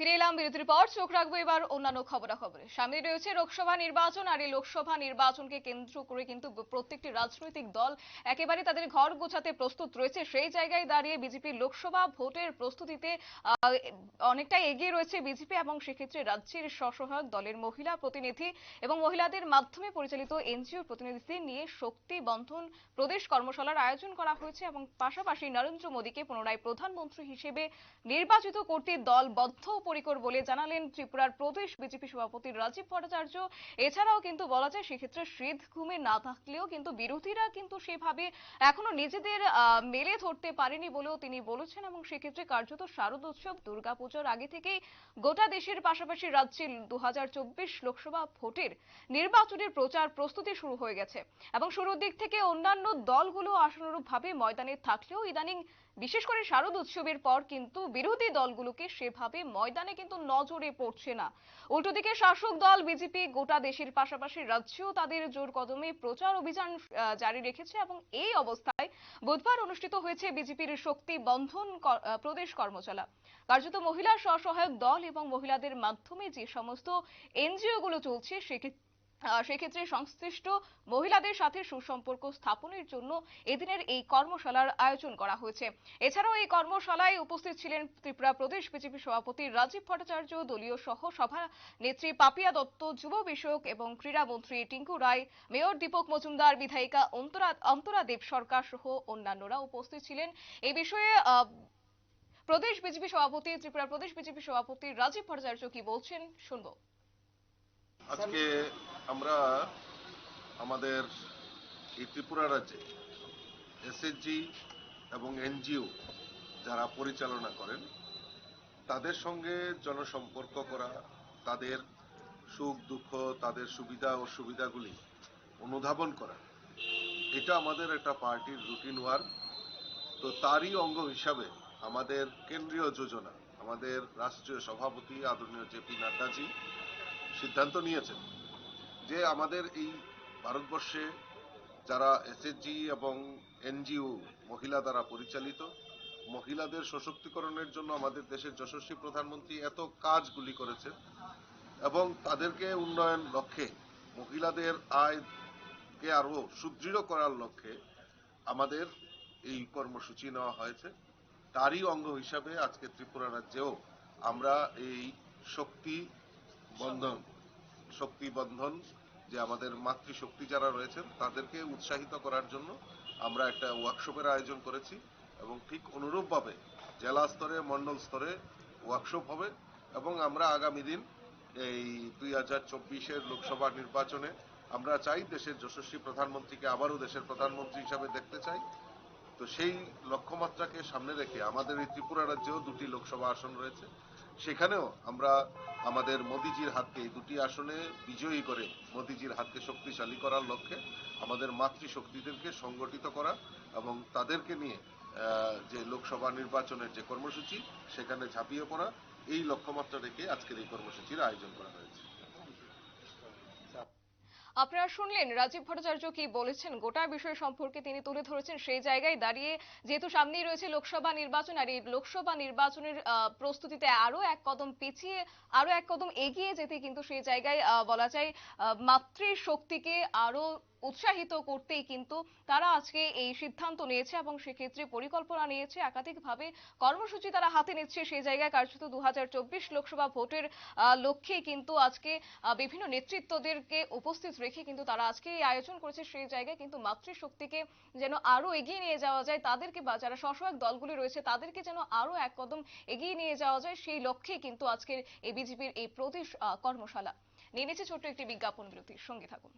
ফিরে এলাম বিরতির পর। চোখ রাখব এবার অন্যান্য খবরাখবরে। সামনে রয়েছে লোকসভা নির্বাচন আর এই লোকসভা নির্বাচনকে কেন্দ্র করে কিন্তু প্রত্যেকটি রাজনৈতিক দল একেবারে তাদের ঘর গোছাতে প্রস্তুত রয়েছে। সেই জায়গায় দাঁড়িয়ে বিজেপির লোকসভা ভোটের প্রস্তুতিতে অনেকটাই এগিয়ে রয়েছে বিজেপি এবং সেক্ষেত্রে রাজ্যের স্বসহায়ক দলের মহিলা প্রতিনিধি এবং মহিলাদের মাধ্যমে পরিচালিত এনজিও প্রতিনিধিদের নিয়ে শক্তি বন্ধন প্রদেশ কর্মশালার আয়োজন করা হয়েছে এবং পাশাপাশি নরেন্দ্র মোদীকে পুনরায় প্রধানমন্ত্রী হিসেবে নির্বাচিত করতে দল বদ্ধপরিকর বলে জানালেন ত্রিপুরার প্রদেশ বিজেপি সভাপতি রাজীব ভট্টাচার্য। এছাড়াও কিন্তু বলা যায় সেক্ষেত্রে শীত ঘুমে না থাকলেও কিন্তু বিরোধীরা কিন্তু সেভাবে এখনও নিজেদের মেলে ধরতে পারেনি বলেও তিনি বলেছেন এবং সেক্ষেত্রে কার্যত শারদ উৎসব, দুর্গাপুজোর আগে থেকেই গোটা দেশের পাশাপাশি রাজ্যে দু হাজার চব্বিশ লোকসভা ভোটের নির্বাচনের প্রচার প্রস্তুতি শুরু হয়ে গেছে এবং শুরুর দিক থেকে অন্যান্য দলগুলো আশানুরূপভাবে ময়দানে থাকলেও ইদানিং বিশেষ করে শারদ উৎসবের পর কিন্তু বিরোধী দলগুলোকে সেভাবে ময়দানে কিন্তু নজরে পড়ছে না। উল্টো দিকে শাসক দল, বিজেপি, গোটা দেশের পাশাপাশি রাজ্যেও তাদের জোর কদমে প্রচার অভিযান জারি রেখেছে এবং এই অবস্থায় বুধবার অনুষ্ঠিত হয়েছে বিজেপির শক্তি বন্ধন প্রদেশ কর্মশালা। কার্যত মহিলা স্বসহায়ক দল এবং মহিলাদের মাধ্যমে যে সমস্ত এনজিও গুলো চলছে, সেক্ষেত্রে সেক্ষেত্রে সংশ্লিষ্ট মহিলাদের সাথে সুসম্পর্ক স্থাপনের জন্য এদিনের এই কর্মশালার আয়োজন করা হয়েছে। এছাড়াও এই কর্মশালায় উপস্থিত ছিলেন ত্রিপুরা প্রদেশ বিজেপি সভাপতি রাজীব ভট্টাচার্য, দলীয় সহ সভা নেত্রী পাপিয়া দত্ত, যুব বিষয়ক এবং ক্রীড়ামন্ত্রী টিঙ্কু রায়, মেয়র দীপক মজুমদার, বিধায়িকা অন্তরা অন্তরা দেব সরকার সহ অন্যান্যরা উপস্থিত ছিলেন। এই বিষয়ে প্রদেশ বিজেপি সভাপতি, ত্রিপুরা প্রদেশ বিজেপি সভাপতি রাজীব ভট্টাচার্য কি বলছেন শুনব। আজকে আমরা আমাদের এই ত্রিপুরা রাজ্যে এসএসজি এবং এনজিও যারা পরিচালনা করেন, তাদের সঙ্গে জনসম্পর্ক করা, তাদের সুখ, দুঃখ, তাদের সুবিধা ও সুবিধাগুলি অনুধাবন করা, এটা আমাদের একটা পার্টির রুটিন ওয়ার্ক। তো তারই অঙ্গ হিসাবে আমাদের কেন্দ্রীয় যোজনা, আমাদের রাষ্ট্রীয় সভাপতি, আদরণীয় জেপি নাড্ডাজি সিদ্ধান্ত নিয়েছেন যে আমাদের এই ভারতবর্ষে যারা এসএসজি এবং এনজিও মহিলা দ্বারা পরিচালিত, মহিলাদের সশক্তিকরণের জন্য আমাদের দেশের যশস্বী প্রধানমন্ত্রী এত কাজগুলি করেছেন এবং তাদেরকে উন্নয়ন লক্ষ্যে, মহিলাদের আয়কে আরও সুদৃঢ় করার লক্ষ্যে আমাদের এই কর্মসূচি নেওয়া হয়েছে। তারই অঙ্গ হিসাবে আজকে ত্রিপুরা রাজ্যেও আমরা এই শক্তি বন্ধন, শক্তি বন্ধন, যে আমাদের মাতৃশক্তি যারা রয়েছেন, তাদেরকে উৎসাহিত করার জন্য আমরা একটা ওয়ার্কশপের আয়োজন করেছি এবং ঠিক অনুরূপভাবে জেলা স্তরে, মন্ডল স্তরে ওয়ার্কশপ হবে এবং আমরা আগামী দিন এই দুই হাজার চব্বিশের লোকসভা নির্বাচনে আমরা চাই দেশের যশস্বী প্রধানমন্ত্রীকে আবারও দেশের প্রধানমন্ত্রী হিসাবে দেখতে চাই। তো সেই লক্ষ্যমাত্রাকে সামনে রেখে আমাদের এই ত্রিপুরা রাজ্যেও দুটি লোকসভা আসন রয়েছে। সেখানেও আমরা আমাদের মোদিজির হাতকে দুটি আসনে বিজয়ী করে মোদিজির হাতকে শক্তিশালী করার লক্ষ্যে আমাদের মাতৃশক্তিদেরকে সংগঠিত করা এবং তাদেরকে নিয়ে যে লোকসভা নির্বাচনের যে কর্মসূচি, সেখানে ঝাঁপিয়ে পড়া, এই লক্ষ্যমাত্রা রেখে আজকের এই কর্মসূচির আয়োজন করা হয়েছে। আপনারা শুনলেন রাজীব ভট্টাচার্য কি বলেছেন? গোটা বিষয় সম্পর্কে তিনি তুলে ধরেছেন সেই জায়গায় দাঁড়িয়ে যেহেতু সামনেই রয়েছে লোকসভা নির্বাচন আর এই লোকসভা নির্বাচনের প্রস্তুতিতে আরও এক কদম পিছিয়ে, আরও এক কদম এগিয়ে যেতে কিন্তু সেই জায়গায় বলা যায় মাতৃশক্তিকে মাতৃ শক্তিকে আরও উৎসাহিত করতেই কিন্তু তারা আজকে এই সিদ্ধান্ত নিয়েছে এবং সেক্ষেত্রে পরিকল্পনা নিয়েছে একাধিকভাবে কর্মসূচি তারা হাতে নিচ্ছে। সেই জায়গায় কার্যত দু হাজার চব্বিশ লোকসভা ভোটের লক্ষ্যে কিন্তু আজকে বিভিন্ন নেতৃত্বদেরকে উপস্থিত রেখে কিন্তু তারা আজকে এই আয়োজন করেছে। সেই জায়গায় কিন্তু মাতৃশক্তিকে যেন আরও এগিয়ে নিয়ে যাওয়া যায় তাদেরকে বা যারা স্বসহায়ক দলগুলি রয়েছে তাদেরকে যেন আরও এক কদম এগিয়ে নিয়ে যাওয়া যায় সেই লক্ষ্যে কিন্তু আজকের এই বিজেপির এই আহ, কর্মশালা। নিয়ে নিচ্ছে ছোট্ট একটি বিজ্ঞাপন বিরতির সঙ্গে থাকুন।